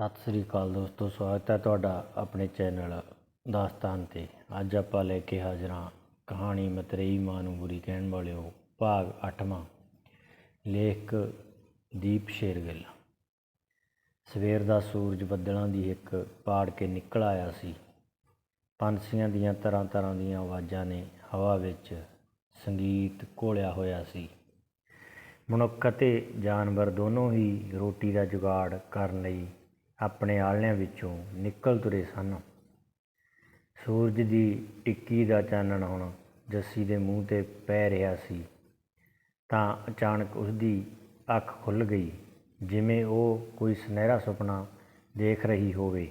ਸਤਿ ਸ੍ਰੀ ਅਕਾਲ ਦੋਸਤੋ, ਸਵਾਗਤ ਹੈ ਤੁਹਾਡਾ ਆਪਣੇ ਚੈਨਲ ਦਾਸਤਾਨ ਤੇ। ਅੱਜ ਆਪਾਂ ਲੈ ਕੇ ਹਾਜ਼ਰ ਹਾਂ ਕਹਾਣੀ ਮਤਰੇਈ ਮਾਂ ਨੂੰ ਬੁਰੀ ਕਹਿਣ ਵਾਲਿਓ, ਭਾਗ 8ਵਾਂ ਲੇਖਕ ਦੀਪ ਸ਼ੇਰਗਿੱਲ। ਸਵੇਰ ਦਾ ਸੂਰਜ ਬੱਦਲਾਂ ਦੀ ਇੱਕ ਪਾੜ ਕੇ ਨਿਕਲ ਆਇਆ ਸੀ। ਪੰਛੀਆਂ ਦੀਆਂ ਤਰ੍ਹਾਂ ਤਰ੍ਹਾਂ ਦੀਆਂ ਆਵਾਜ਼ਾਂ ਨੇ ਹਵਾ ਵਿੱਚ ਸੰਗੀਤ ਘੋਲਿਆ ਹੋਇਆ ਸੀ। ਮਨੁੱਖ ਅਤੇ ਜਾਨਵਰ ਦੋਨੋਂ ਹੀ ਰੋਟੀ ਦਾ ਜੁਗਾੜ ਕਰਨ ਲਈ ਆਪਣੇ ਆਲ੍ਹਿਆਂ ਵਿੱਚੋਂ ਨਿਕਲ ਤੁਰੇ ਸਨ। ਸੂਰਜ ਦੀ ਟਿੱਕੀ ਦਾ ਚਾਨਣ ਹੁਣ ਜੱਸੀ ਦੇ ਮੂੰਹ ਤੇ ਪੈ ਰਿਹਾ ਸੀ, ਤਾਂ ਅਚਾਨਕ ਉਸ ਦੀ ਅੱਖ ਖੁੱਲ ਗਈ, ਜਿਵੇਂ ਉਹ ਕੋਈ ਸੁਨਹਿਰਾ ਸੁਪਨਾ ਦੇਖ ਰਹੀ ਹੋਵੇ।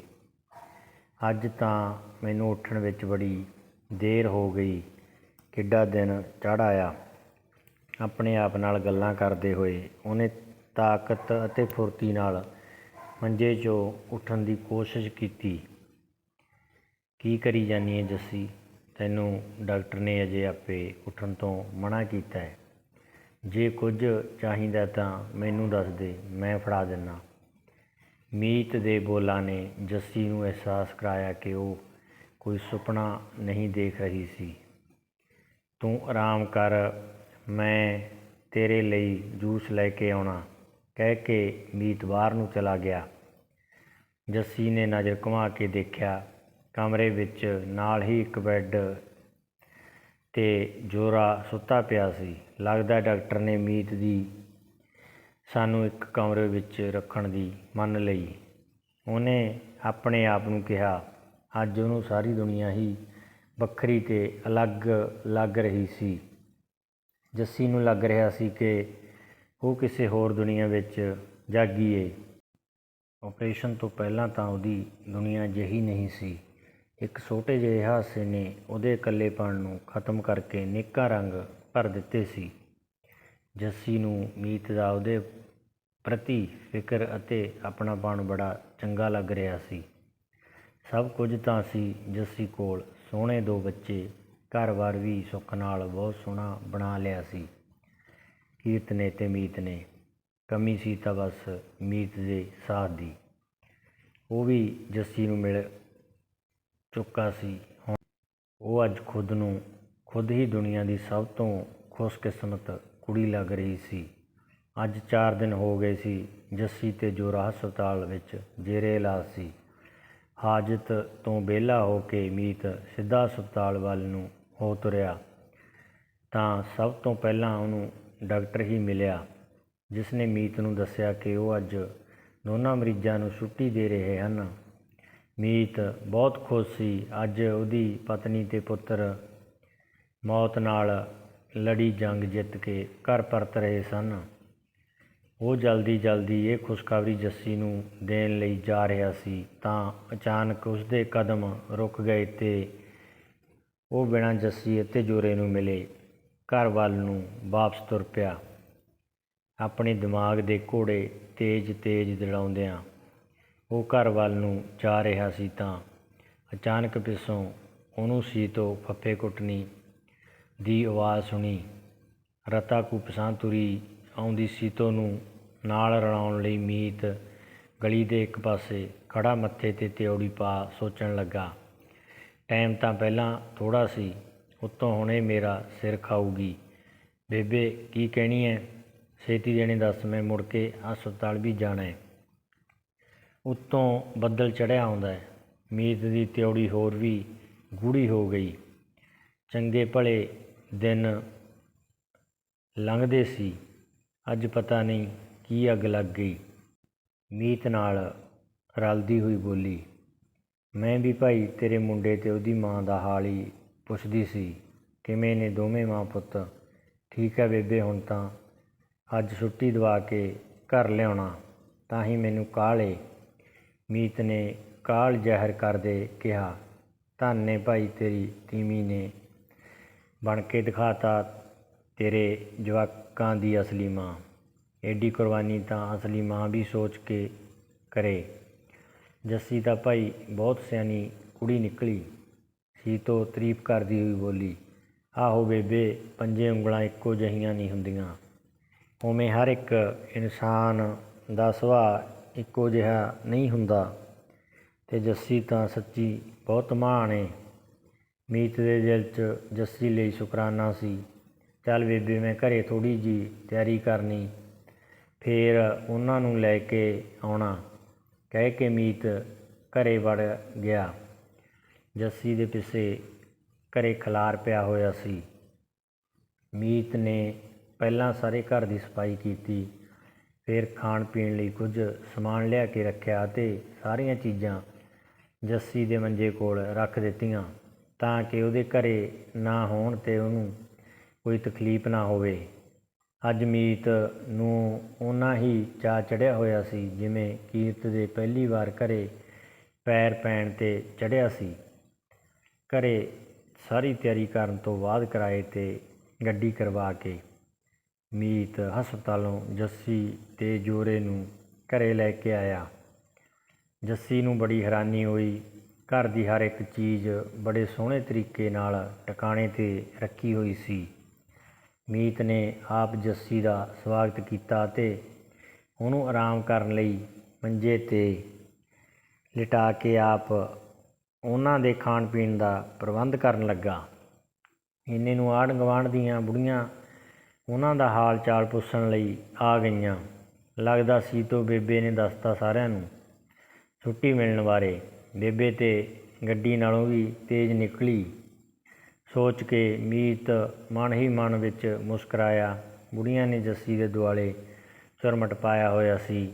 ਅੱਜ ਤਾਂ ਮੈਨੂੰ ਉੱਠਣ ਵਿੱਚ ਬੜੀ ਦੇਰ ਹੋ ਗਈ, ਕਿੱਡਾ ਦਿਨ ਚੜ੍ਹ ਆਇਆ। ਆਪਣੇ ਆਪ ਨਾਲ ਗੱਲਾਂ ਕਰਦੇ ਹੋਏ ਉਹਨੇ ਤਾਕਤ ਅਤੇ ਫੁਰਤੀ ਨਾਲ ਮੰਜੇ 'ਚੋਂ ਉੱਠਣ ਦੀ ਕੋਸ਼ਿਸ਼ ਕੀਤੀ। ਕੀ ਕਰੀ ਜਾਨੀ ਹੈ ਜੱਸੀ? ਤੈਨੂੰ ਡਾਕਟਰ ਨੇ ਅਜੇ ਆਪੇ ਉੱਠਣ ਤੋਂ ਮਨਾ ਕੀਤਾ ਹੈ ਜੇ ਕੁਝ ਚਾਹੀਦਾ ਤਾਂ ਮੈਨੂੰ ਦੱਸ ਦੇ, ਮੈਂ ਫੜਾ ਦਿੰਨਾ ਮੀਤ ਦੇ ਬੋਲਾਂ ਨੇ ਜੱਸੀ ਨੂੰ ਅਹਿਸਾਸ ਕਰਾਇਆ ਕਿ ਉਹ ਕੋਈ ਸੁਪਨਾ ਨਹੀਂ ਦੇਖ ਰਹੀ ਸੀ। ਤੂੰ ਆਰਾਮ ਕਰ, ਮੈਂ ਤੇਰੇ ਲਈ ਜੂਸ ਲੈ ਕੇ ਆਉਣਾ ਕਹਿ ਕੇ ਮੀਤ ਬਾਹਰ ਨੂੰ ਚਲਾ ਗਿਆ। ਜੱਸੀ ਨੇ ਨਜ਼ਰ ਘੁਮਾ ਕੇ ਦੇਖਿਆ, ਕਮਰੇ ਵਿੱਚ ਨਾਲ ਹੀ ਇੱਕ ਬੈੱਡ ਤੇ ਜੋਰਾ ਸੁੱਤਾ ਪਿਆ ਸੀ। ਲੱਗਦਾ ਡਾਕਟਰ ਨੇ ਮੀਤ ਦੀ ਸਾਨੂੰ ਇੱਕ ਕਮਰੇ ਵਿੱਚ ਰੱਖਣ ਦੀ ਮੰਨ ਲਈ। ਉਹਨੇ ਆਪਣੇ ਆਪ ਨੂੰ ਕਿਹਾ, ਅੱਜ ਉਹਨੂੰ ਸਾਰੀ ਦੁਨੀਆ ਹੀ ਵੱਖਰੀ ਤੇ ਅਲੱਗ ਲੱਗ ਰਹੀ ਸੀ। ਜੱਸੀ ਨੂੰ ਲੱਗ ਰਿਹਾ ਸੀ ਕਿ ਉਹ ਕਿਸੇ ਹੋਰ ਦੁਨੀਆ ਵਿੱਚ ਜਾਗੀ ਏ ਆਪਰੇਸ਼ਨ ਤੋਂ ਪਹਿਲਾਂ ਤਾਂ ਉਹਦੀ ਦੁਨੀਆ ਜਿਹੀ ਨਹੀਂ ਸੀ। ਇੱਕ ਛੋਟੇ ਜਿਹੇ ਹਾਸੇ ਨੇ ਉਹਦੇ ਇਕੱਲੇਪਣ ਨੂੰ ਖਤਮ ਕਰਕੇ ਨਿੱਕਾ ਰੰਗ ਭਰ ਦਿੱਤੇ ਸੀ। ਜੱਸੀ ਨੂੰ ਮੀਤ ਦਾ ਉਹਦੇ ਪ੍ਰਤੀ ਫਿਕਰ ਅਤੇ ਆਪਣਾਪਣ ਬੜਾ ਚੰਗਾ ਲੱਗ ਰਿਹਾ ਸੀ। ਸਭ ਕੁਝ ਤਾਂ ਸੀ ਜੱਸੀ ਕੋਲ। ਸੋਹਣੇ ਦੋ ਬੱਚੇ, ਘਰ-ਬਾਰ ਵੀ ਸੁੱਖ ਨਾਲ ਬਹੁਤ ਸੋਹਣਾ ਬਣਾ ਲਿਆ ਸੀ। ਕੀਰਤ ਨੇ ਤੇ ਮੀਤ ਨੇ। ਕਮੀ ਸੀ ਤਾਂ ਬਸ ਮੀਤ ਦੇ ਸਾਥ ਦੀ। ਉਹ ਵੀ ਜੱਸੀ ਨੂੰ ਮਿਲ ਚੁੱਕਾ ਸੀ। ਹੁਣ ਉਹ ਅੱਜ ਖੁਦ ਨੂੰ ਖੁਦ ਹੀ ਦੁਨੀਆ ਦੀ ਸਭ ਤੋਂ ਖੁਸ਼ਕਿਸਮਤ ਕੁੜੀ ਲੱਗ ਰਹੀ ਸੀ। ਅੱਜ 4 ਦਿਨ ਹੋ ਗਏ ਸੀ ਜੱਸੀ ਤੇ ਜੋਰਾ ਹਸਪਤਾਲ ਵਿੱਚ ਜੇਰੇ ਇਲਾਜ ਸੀ। ਹਾਜਤ ਤੋਂ ਵਿਹਲਾ ਹੋ ਕੇ ਮੀਤ ਸਿੱਧਾ ਹਸਪਤਾਲ ਵੱਲ ਨੂੰ ਹੋ ਤੁਰਿਆ। ਤਾਂ ਸਭ ਤੋਂ ਪਹਿਲਾਂ ਉਹਨੂੰ ਡਾਕਟਰ ਹੀ ਮਿਲਿਆ। ਜਿਸ ਨੇ ਮੀਤ ਨੂੰ ਦੱਸਿਆ ਕਿ ਉਹ ਅੱਜ ਦੋਨਾਂ ਮਰੀਜ਼ਾਂ ਨੂੰ ਛੁੱਟੀ ਦੇ ਰਹੇ ਹਨ। ਮੀਤ ਬਹੁਤ ਖੁਸ਼ ਸੀ। ਅੱਜ ਉਹਦੀ ਪਤਨੀ ਤੇ ਪੁੱਤਰ ਮੌਤ ਨਾਲ ਲੜੀ ਜੰਗ ਜਿੱਤ ਕੇ ਘਰ ਪਰਤ ਰਹੇ ਸਨ। ਉਹ ਜਲਦੀ ਜਲਦੀ ਇਹ ਖੁਸ਼ਖਬਰੀ ਜੱਸੀ ਨੂੰ ਦੇਣ ਲਈ ਜਾ ਰਿਹਾ ਸੀ ਤਾਂ ਅਚਾਨਕ ਉਸ ਦੇ ਕਦਮ ਰੁਕ ਗਏ ਤੇ ਉਹ ਬਿਨਾਂ ਜੱਸੀ ਅਤੇ ਜੋਰੇ ਨੂੰ ਮਿਲੇ। ਘਰ ਵੱਲ ਨੂੰ ਵਾਪਸ ਤੁਰ ਪਿਆ। ਆਪਣੇ ਦਿਮਾਗ ਦੇ ਘੋੜੇ ਤੇਜ਼-ਤੇਜ਼ ਦੜਾਉਂਦਿਆਂ ਉਹ ਘਰ ਵੱਲ ਨੂੰ ਜਾ ਰਿਹਾ ਸੀ ਤਾਂ ਅਚਾਨਕ ਪਿੱਛੋਂ ਉਹਨੂੰ ਸੀਤੋ ਫੱਫੇ ਕੁੱਟਣੀ ਦੀ ਆਵਾਜ਼ ਸੁਣੀ। ਰਤਾ ਕੋ ਪਸਾਂ ਤੁਰੀ ਆਉਂਦੀ ਸੀਤੋ ਨੂੰ ਨਾਲ ਰਲਾਉਣ ਲਈ ਮੀਤ ਗਲੀ ਦੇ ਇੱਕ ਪਾਸੇ ਖੜਾ ਮੱਥੇ ਤੇ ਤਿਉੜੀ ਪਾ ਸੋਚਣ ਲੱਗਾ। ਟਾਈਮ ਤਾਂ ਪਹਿਲਾਂ ਥੋੜਾ ਸੀ, ਉੱਤੋਂ ਹੁਣੇ ਮੇਰਾ ਸਿਰ ਖਾਊਗੀ। ਬੇਬੇ, ਕੀ ਕਹਿਣੀ ਹੈ ਛੇਤੀ ਦੇਣੇ ਦੱਸ ਮੈਂ ਮੁੜ ਕੇ ਹਸਪਤਾਲ ਵੀ ਜਾਣਾ ਹੈ। ਉੱਤੋਂ ਬੱਦਲ ਚੜਿਆ ਆਉਂਦਾ ਹੈ। ਮੀਤ ਦੀ ਤਿਉੜੀ ਹੋਰ ਵੀ ਗੂੜੀ ਹੋ ਗਈ। ਚੰਗੇ ਭਲੇ ਦਿਨ ਲੰਘਦੇ ਸੀ। ਅੱਜ ਪਤਾ ਨਹੀਂ ਕੀ ਅੱਗ ਲੱਗ ਗਈ। ਮੀਤ ਨਾਲ ਰਲਦੀ ਹੋਈ ਬੋਲੀ, ਮੈਂ ਵੀ ਭਾਈ ਤੇਰੇ ਮੁੰਡੇ ਤੇ ਉਹਦੀ ਮਾਂ ਦਾ ਹਾਲ ਹੀ ਪੁੱਛਦੀ ਸੀ। ਕਿਵੇਂ ਨੇ ਦੋਵੇਂ ਮਾਂ ਪੁੱਤ? ਠੀਕ ਹੈ ਬੇਬੇ, ਹੁਣ ਤਾਂ ਅੱਜ ਛੁੱਟੀ ਦਵਾ ਕੇ ਘਰ ਲਿਆਉਣਾ, ਤਾਂ ਹੀ ਮੈਨੂੰ ਕਾਹਲੇ ਮੀਤ ਨੇ ਕਾਲ ਜ਼ਹਿਰ ਕਰਦੇ ਕਿਹਾ, ਧੰਨੇ ਭਾਈ ਤੇਰੀ ਤੀਵੀਂ ਨੇ। ਬਣ ਕੇ ਦਿਖਾਤਾ ਤੇਰੇ ਜਵਾਕਾਂ ਦੀ ਅਸਲੀ ਮਾਂ। ਐਡੀ ਕੁਰਬਾਨੀ ਤਾਂ ਅਸਲੀ ਮਾਂ ਵੀ ਸੋਚ ਕੇ ਕਰੇ। ਜੱਸੀ ਤਾਂ ਭਾਈ ਬਹੁਤ ਸਿਆਣੀ ਕੁੜੀ ਨਿਕਲੀ। ਸੀ ਤੋਂ ਤਾਰੀਫ ਕਰਦੀ ਹੋਈ ਬੋਲੀ, ਆਹੋ ਬੇਬੇ, ਪੰਜੇ ਉਂਗਲਾਂ ਇੱਕੋ ਜਿਹੀਆਂ ਨਹੀਂ ਹੁੰਦੀਆਂ। ਉਵੇਂ ਹਰ ਇੱਕ ਇਨਸਾਨ ਦਾ ਸੁਭਾਅ ਇੱਕੋ ਜਿਹਾ ਨਹੀਂ ਹੁੰਦਾ ਤੇ ਜੱਸੀ ਤਾਂ ਸੱਚੀ ਬਹੁਤ ਮਹਾਨ ਏ। ਮੀਤ ਦੇ ਦਿਲ 'ਚ ਜੱਸੀ ਲਈ ਸ਼ੁਕਰਾਨਾ ਸੀ। ਚੱਲ ਬੇਬੇ, ਮੈਂ ਘਰੇ ਥੋੜੀ ਜੀ ਤਿਆਰੀ ਕਰਨੀ। ਫੇਰ ਉਹਨਾਂ ਨੂੰ ਲੈ ਕੇ ਆਉਣਾ। ਕਹਿ ਕੇ ਮੀਤ ਘਰੇ ਵੜ ਗਿਆ। ਜੱਸੀ ਦੇ ਪਿੱਛੇ ਘਰੇ ਖਲਾਰ ਪਿਆ ਹੋਇਆ ਸੀ। ਮੀਤ ਨੇ ਪਹਿਲਾਂ ਸਾਰੇ ਘਰ ਦੀ ਸਫ਼ਾਈ ਕੀਤੀ, ਫਿਰ ਖਾਣ ਪੀਣ ਲਈ ਕੁਝ ਸਮਾਨ ਲਿਆ ਕੇ ਰੱਖਿਆ ਅਤੇ ਸਾਰੀਆਂ ਚੀਜ਼ਾਂ ਜੱਸੀ ਦੇ ਮੰਜੇ ਕੋਲ ਰੱਖ ਦਿੱਤੀਆਂ ਤਾਂ ਕਿ ਉਹਦੇ ਘਰੇ ਨਾ ਹੋਣ ਤੇ ਉਹਨੂੰ ਕੋਈ ਤਕਲੀਫ ਨਾ ਹੋਵੇ। ਅੱਜ ਮੀਤ ਨੂੰ ਉਹਨਾਂ ਹੀ ਚਾਅ ਚੜਿਆ ਹੋਇਆ ਸੀ ਜਿਵੇਂ ਕੀਰਤ ਦੇ ਪਹਿਲੀ ਵਾਰ ਘਰੇ ਪੈਰ ਪੈਣ ਤੇ ਚੜਿਆ ਸੀ। ਘਰੇ ਸਾਰੀ ਤਿਆਰੀ ਕਰਨ ਤੋਂ ਬਾਅਦ ਕਿਰਾਏ ਤੇ ਗੱਡੀ ਕਰਵਾ ਕੇ ਮੀਤ ਹਸਪਤਾਲੋਂ ਜੱਸੀ ਤੇ ਜੋਰੇ ਨੂੰ ਘਰੇ ਲੈ ਕੇ ਆਇਆ। ਜੱਸੀ ਨੂੰ ਬੜੀ ਹੈਰਾਨੀ ਹੋਈ। ਘਰ ਦੀ ਹਰ ਇੱਕ ਚੀਜ਼ ਬੜੇ ਸੋਹਣੇ ਤਰੀਕੇ ਨਾਲ ਟਿਕਾਣੇ ਤੇ ਰੱਖੀ ਹੋਈ ਸੀ। ਮੀਤ ਨੇ ਆਪ ਜੱਸੀ ਦਾ ਸਵਾਗਤ ਕੀਤਾ ਤੇ ਉਹਨੂੰ ਆਰਾਮ ਕਰਨ ਲਈ ਮੰਜੇ ਤੇ ਲਿਟਾ ਕੇ ਆਪ ਉਹਨਾਂ ਦੇ ਖਾਣ ਪੀਣ ਦਾ ਪ੍ਰਬੰਧ ਕਰਨ ਲੱਗਾ। ਇੰਨੇ ਨੂੰ ਆੜ ਗੁਆਂਢ ਦੀਆਂ ਬੁੜੀਆਂ ਉਹਨਾਂ ਦਾ ਹਾਲ ਚਾਲ ਪੁੱਛਣ ਲਈ ਆ ਗਈਆਂ। ਲੱਗਦਾ ਸੀ ਤੋਂ ਬੇਬੇ ਨੇ ਦੱਸਤਾ ਸਾਰਿਆਂ ਨੂੰ। ਛੁੱਟੀ ਮਿਲਣ ਬਾਰੇ। ਬੇਬੇ ਤੇ ਗੱਡੀ ਨਾਲੋਂ ਵੀ ਤੇਜ਼ ਨਿਕਲੀ। ਸੋਚ ਕੇ ਮੀਤ ਮਨ ਹੀ ਮਨ ਵਿੱਚ ਮੁਸਕਰਾਇਆ। ਬੁੜੀਆਂ ਨੇ ਜੱਸੀ ਦੇ ਦੁਆਲੇ ਚੁਰਮਟ ਪਾਇਆ ਹੋਇਆ ਸੀ।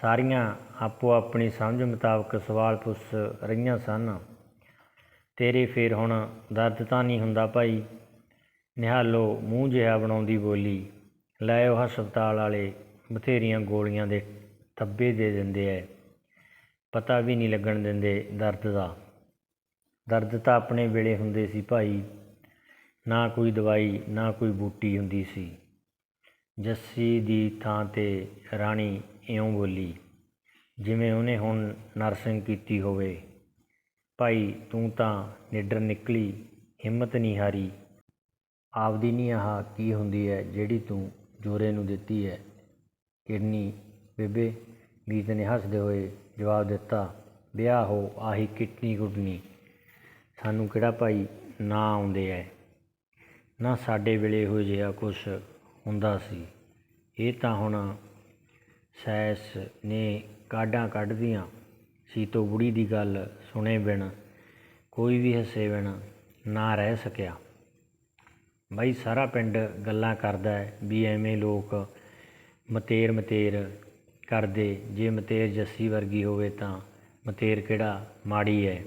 ਸਾਰੀਆਂ ਆਪੋ ਆਪਣੀ ਸਮਝ ਮੁਤਾਬਕ ਸਵਾਲ ਪੁੱਛ ਰਹੀਆਂ ਸਨ। ਤੇਰੇ ਫੇਰ ਹੁਣ ਦਰਦ ਤਾਂ ਨਹੀਂ ਹੁੰਦਾ ਭਾਈ? ਨਿਹਾਲੋ, ਮੂੰਹ ਜਿਹਾ ਬਣਾਉਂਦੀ ਬੋਲੀ, ਲੈ ਉਹ ਹਸਪਤਾਲ ਵਾਲੇ, ਬਥੇਰੀਆਂ ਗੋਲੀਆਂ ਦੇ ਥੱਬੇ ਦੇ ਦਿੰਦੇ ਐ। ਪਤਾ ਵੀ ਨਹੀਂ ਲੱਗਣ ਦਿੰਦੇ ਦਰਦ ਦਾ। ਦਰਦ ਤਾਂ ਆਪਣੇ ਵੇਲੇ ਹੁੰਦੇ ਸੀ ਭਾਈ, ਨਾ ਕੋਈ ਦਵਾਈ, ਨਾ ਕੋਈ ਬੂਟੀ ਹੁੰਦੀ ਸੀ। ਜੱਸੀ ਦੀ ਥਾਂ ਤੇ ਰਾਣੀ ਇਉਂ ਬੋਲੀ, ਜਿਵੇਂ ਉਹਨੇ ਹੁਣ ਨਰਸਿੰਗ ਕੀਤੀ ਹੋਵੇ। ਭਾਈ, ਤੂੰ ਤਾਂ ਨਿਡਰ ਨਿਕਲੀ, ਹਿੰਮਤ ਨਹੀਂ ਹਾਰੀ। ਆਪਦੀ ਨਹੀਂ ਆਹ ਕੀ ਹੁੰਦੀ ਹੈ, ਜਿਹੜੀ ਤੂੰ ਜੋਰੇ ਨੂੰ ਦਿੱਤੀ ਹੈ? ਕਿਰਨੀ, ਬੇਬੇ, ਮੀਤ ਨੇ ਹੱਸਦੇ ਹੋਏ ਜਵਾਬ ਦਿੱਤਾ, ਵਿਆਹ ਹੋ, ਆਹੀ ਕਿਟਨੀ ਗੁੱਡਨੀ ਸਾਨੂੰ ਕਿਹੜਾ ਭਾਈ ਨਾ ਆਉਂਦੇ ਐ? ਨਾ ਸਾਡੇ ਵੇਲੇ ਇਹੋ ਜਿਹਾ ਕੁਛ ਹੁੰਦਾ ਸੀ। ਇਹ ਤਾਂ ਹੁਣ ਸੈਸ ਨੇ ਕਾਢਾਂ ਕੱਢਦੀਆਂ। ਸੀਤੋ ਬੁੜੀ ਦੀ ਗੱਲ ਸੁਣੇ ਬਿਨ ਕੋਈ ਵੀ ਹੱਸੇ ਬਿਨ ਨਾ ਰਹਿ ਸਕਿਆ। ਬਾਈ, ਸਾਰਾ ਪਿੰਡ ਗੱਲਾਂ ਕਰਦਾ ਹੈ ਵੀ ਐਵੇਂ ਲੋਕ ਮਤੇਰ ਮਤੇਰ ਕਰਦੇ। ਜੇ ਮਤੇਰ ਜੱਸੀ ਵਰਗੀ ਹੋਵੇ ਤਾਂ ਮਤੇਰ ਕਿਹੜਾ ਮਾੜੀ ਹੈ?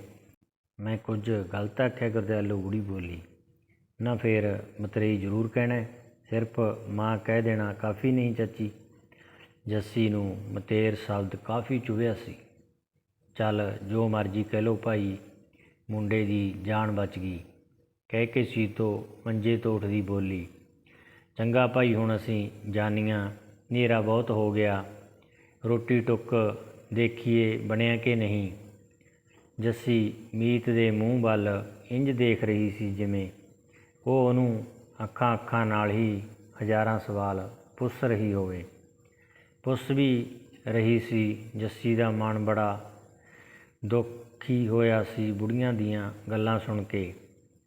ਮੈਂ ਕੁਝ ਗਲਤ ਆਖਿਆ ਗੁਰਦਿਆਲੂ ਗੂੜੀ ਬੋਲੀ। ਨਾ ਫੇਰ ਮਤਰੇਈ ਜ਼ਰੂਰ ਕਹਿਣਾ ਸਿਰਫ ਮਾਂ ਕਹਿ ਦੇਣਾ ਕਾਫੀ ਨਹੀਂ ਚਾਚੀ। ਜੱਸੀ ਨੂੰ ਮਤੇਰ ਸ਼ਬਦ ਕਾਫੀ ਚੁਭਿਆ ਸੀ। ਚੱਲ ਜੋ ਮਰਜ਼ੀ ਕਹਿ ਲੋ ਭਾਈ, ਮੁੰਡੇ ਦੀ ਜਾਨ ਬਚ ਗਈ। ਕਹਿ ਕੇ ਸੀਤੋ ਮੰਜੇ ਤੋਂ ਉੱਠਦੀ ਬੋਲੀ, ਚੰਗਾ ਭਾਈ, ਹੁਣ ਅਸੀਂ ਜਾਨੀਆਂ, ਹਨੇਰਾ ਬਹੁਤ ਹੋ ਗਿਆ। ਰੋਟੀ ਟੁੱਕ ਦੇਖੀਏ, ਬਣਿਆ ਕਿ ਨਹੀਂ? ਜੱਸੀ ਮੀਤ ਦੇ ਮੂੰਹ ਵੱਲ ਇੰਜ ਦੇਖ ਰਹੀ ਸੀ ਜਿਵੇਂ ਉਹ ਉਹਨੂੰ ਅੱਖਾਂ ਅੱਖਾਂ ਨਾਲ ਹੀ ਹਜ਼ਾਰਾਂ ਸਵਾਲ ਪੁੱਛ ਰਹੀ ਹੋਵੇ। ਪੁੱਛ ਵੀ ਰਹੀ ਸੀ, ਜੱਸੀ ਦਾ ਮਨ ਬੜਾ ਦੁਖੀ ਹੋਇਆ ਸੀ ਬੁੜੀਆਂ ਦੀਆਂ ਗੱਲਾਂ ਸੁਣ ਕੇ।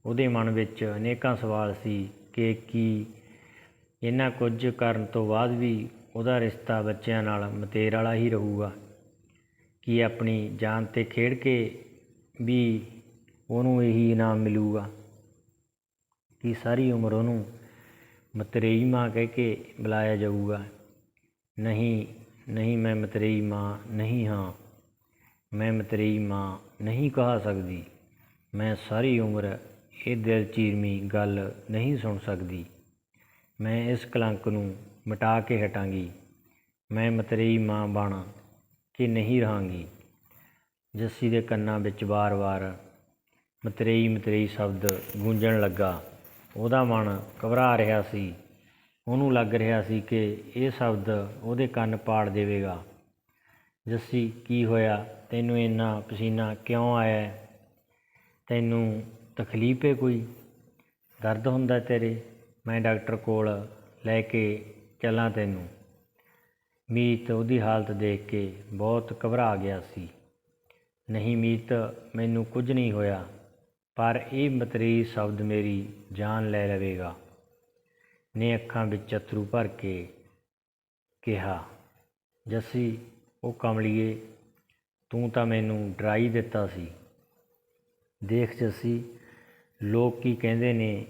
ਉਹਦੇ ਮਨ ਵਿੱਚ ਅਨੇਕਾਂ ਸਵਾਲ ਸੀ ਕਿ ਕੀ ਇਹਨਾਂ ਕੁਝ ਕਰਨ ਤੋਂ ਬਾਅਦ ਵੀ ਉਹਦਾ ਰਿਸ਼ਤਾ ਬੱਚਿਆਂ ਨਾਲ ਮਤੇਰ ਵਾਲਾ ਹੀ ਰਹੂਗਾ? ਕੀ ਆਪਣੀ ਜਾਨ ਤੇ ਖੇਡ ਕੇ ਵੀ ਉਹਨੂੰ ਇਹੀ ਇਨਾਮ ਮਿਲੂਗਾ? ਕਿ ਸਾਰੀ ਉਮਰ ਉਹਨੂੰ ਮਤਰੇਈ ਮਾਂ ਕਹਿ ਕੇ ਬੁਲਾਇਆ ਜਾਊਗਾ? ਨਹੀਂ ਨਹੀਂ ਮੈਂ ਮਤਰੇਈ ਮਾਂ ਨਹੀਂ ਹਾਂ। ਮੈਂ ਮਤਰੇਈ ਮਾਂ ਨਹੀਂ ਕਹਾ ਸਕਦੀ। ਮੈਂ ਸਾਰੀ ਉਮਰ ਇਹ ਦਿਲ ਚੀਰਮੀ ਗੱਲ ਨਹੀਂ ਸੁਣ ਸਕਦੀ। ਮੈਂ ਇਸ ਕਲੰਕ ਨੂੰ ਮਿਟਾ ਕੇ ਹਟਾਂਗੀ। ਮੈਂ ਮਤਰੇਈ ਮਾਂ ਬਣ ਕੇ ਨਹੀਂ ਰਹਾਂਗੀ। ਜੱਸੀ ਦੇ ਕੰਨਾਂ ਵਿੱਚ ਵਾਰ-ਵਾਰ ਮਤਰੇਈ ਮਤਰੇਈ ਸ਼ਬਦ ਗੂੰਜਣ ਲੱਗਾ। ਉਹਦਾ ਮਨ ਘਬਰਾ ਰਿਹਾ ਸੀ। ਉਹਨੂੰ ਲੱਗ ਰਿਹਾ ਸੀ ਕਿ ਇਹ ਸ਼ਬਦ ਉਹਦੇ ਕੰਨ ਪਾੜ ਦੇਵੇਗਾ। ਜੱਸੀ, ਕੀ ਹੋਇਆ? ਤੈਨੂੰ ਇੰਨਾ ਪਸੀਨਾ ਕਿਉਂ ਆਇਆ? ਤੈਨੂੰ ਤਕਲੀਫ ਹੈ ਕੋਈ? ਦਰਦ ਹੁੰਦਾ ਤੇਰੇ? ਮੈਂ ਡਾਕਟਰ ਕੋਲ ਲੈ ਕੇ ਚੱਲਾਂ ਤੈਨੂੰ। ਮੀਤ ਉਹਦੀ ਹਾਲਤ ਦੇਖ ਕੇ ਬਹੁਤ ਘਬਰਾ ਗਿਆ ਸੀ। ਨਹੀਂ ਮੀਤ, ਮੈਨੂੰ ਕੁਝ ਨਹੀਂ ਹੋਇਆ, ਪਰ ਇਹ ਮਤਰੀ ਸ਼ਬਦ ਮੇਰੀ ਜਾਨ ਲੈ ਲਵੇਗਾ। ਨੇ ਅੱਖਾਂ ਵਿੱਚ ਅਥਰੂ ਭਰ ਕੇ ਕਿਹਾ, ਜੱਸੀ, ਉਹ ਕਮਲੀਏ, ਤੂੰ ਤਾਂ ਮੈਨੂੰ ਡਰਾਈ ਦਿੱਤਾ ਸੀ। ਦੇਖ ਜੱਸੀ ਲੋਕ ਕੀ ਕਹਿੰਦੇ ਨੇ,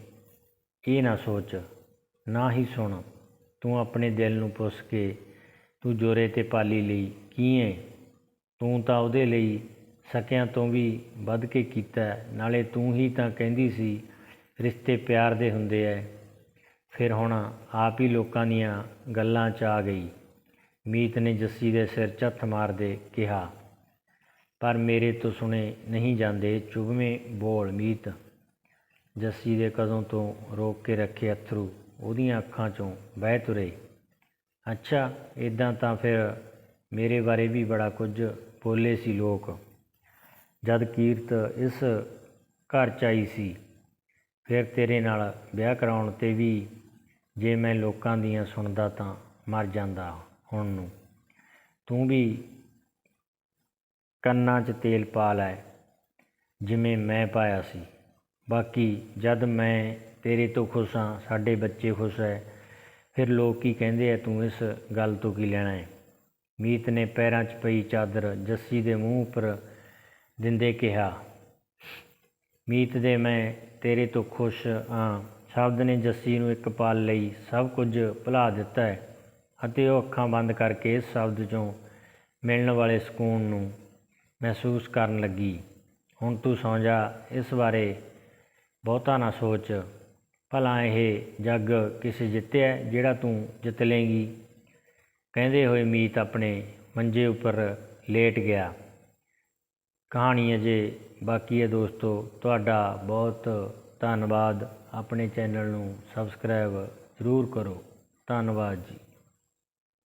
ਇਹ ਨਾ ਸੋਚ, ਨਾ ਹੀ ਸੁਣ। ਤੂੰ ਆਪਣੇ ਦਿਲ ਨੂੰ ਪੁੱਛ ਕੇ ਤੂੰ ਜੋਰੇ ਤੇ ਪਾਲੀ ਲਈ ਕੀ ਹੈ ਤੂੰ ਤਾਂ ਉਹਦੇ ਲਈ ਸਕਿਆਂ ਤੋਂ ਵੀ ਵੱਧ ਕੇ ਕੀਤਾ ਨਾਲੇ ਤੂੰ ਹੀ ਤਾਂ ਕਹਿੰਦੀ ਸੀ, ਰਿਸ਼ਤੇ ਪਿਆਰ ਦੇ ਹੁੰਦੇ ਐ। ਫਿਰ ਹੁਣ ਆਪ ਹੀ ਲੋਕਾਂ ਦੀਆਂ ਗੱਲਾਂ 'ਚ ਆ ਗਈ। ਮੀਤ ਨੇ ਜੱਸੀ ਦੇ ਸਿਰ 'ਚ ਮਾਰਦੇ ਕਿਹਾ, ਪਰ ਮੇਰੇ ਤੋਂ ਸੁਣੇ ਨਹੀਂ ਜਾਂਦੇ ਚੁਗਵੇਂ ਬੋਲ ਮੀਤ। ਜੱਸੀ ਦੇ ਕਦੋਂ ਤੋਂ ਰੋਕ ਕੇ ਰੱਖੇ ਅਥਰੂ, ਉਹਦੀਆਂ ਅੱਖਾਂ 'ਚੋਂ ਵਹਿ ਤੁਰੇ। ਅੱਛਾ ਇਦਾਂ ਤਾਂ ਫਿਰ ਮੇਰੇ ਬਾਰੇ ਵੀ ਬੜਾ ਕੁਝ ਬੋਲੇ ਸੀ ਲੋਕ। ਜਦ ਕੀਰਤ ਇਸ ਘਰ 'ਚ ਆਈ ਸੀ, ਫਿਰ ਤੇਰੇ ਨਾਲ ਵਿਆਹ ਕਰਾਉਣ ਤੇ ਵੀ ਜੇ ਮੈਂ ਲੋਕਾਂ ਦੀਆਂ ਸੁਣਦਾ ਤਾਂ ਮਰ ਜਾਂਦਾ ਹੁਣ ਨੂੰ। ਤੂੰ ਵੀ ਕੰਨਾਂ 'ਚ ਤੇਲ ਪਾ ਲੈ, ਜਿਵੇਂ ਮੈਂ ਪਾਇਆ ਸੀ। ਬਾਕੀ ਜਦ ਮੈਂ ਤੇਰੇ ਤੋਂ ਖੁਸ਼ ਹਾਂ, ਸਾਡੇ ਬੱਚੇ ਖੁਸ਼ ਹੈ ਫਿਰ ਲੋਕ ਕੀ ਕਹਿੰਦੇ ਆ ਤੂੰ ਇਸ ਗੱਲ ਤੋਂ ਕੀ ਲੈਣਾ ਹੈ ਮੀਤ ਨੇ ਪੈਰਾਂ 'ਚ ਪਈ ਚਾਦਰ ਜੱਸੀ ਦੇ ਮੂੰਹ ਉੱਪਰ ਦਿੰਦੇ ਕਿਹਾ, ਮੀਤ ਦੇ ਮੈਂ ਤੇਰੇ ਤੋਂ ਖੁਸ਼ ਹਾਂ। ਸ਼ਬਦ ਨੇ ਜੱਸੀ ਨੂੰ ਇੱਕ ਪਲ ਲਈ ਸਭ ਕੁਝ ਭੁਲਾ ਦਿੱਤਾ ਹੈ ਅਤੇ ਉਹ ਅੱਖਾਂ ਬੰਦ ਕਰਕੇ ਇਸ ਸ਼ਬਦ 'ਚੋਂ ਮਿਲਣ ਵਾਲੇ ਸਕੂਨ ਨੂੰ ਮਹਿਸੂਸ ਕਰਨ ਲੱਗੀ। ਹੁਣ ਤੂੰ ਸੌਂ ਜਾ, ਇਸ ਬਾਰੇ ਬਹੁਤਾ ਨਾ ਸੋਚ। ਭਲਾ ਇਹ ਜੱਗ ਕਿਸੇ ਜਿੱਤਿਆ ਜਿਹੜਾ ਤੂੰ ਜਿੱਤ ਲੇਂਗੀ ਕਹਿੰਦੇ ਹੋਏ ਮੀਤ ਆਪਣੇ ਮੰਜੇ ਉੱਪਰ ਲੇਟ ਗਿਆ। ਕਹਾਣੀ ਅਜੇ ਬਾਕੀ ਹੈ ਦੋਸਤੋ। ਤੁਹਾਡਾ ਬਹੁਤ ਧੰਨਵਾਦ। ਆਪਣੇ ਚੈਨਲ ਨੂੰ ਸਬਸਕ੍ਰਾਈਬ ਜ਼ਰੂਰ ਕਰੋ। ਧੰਨਵਾਦ ਜੀ।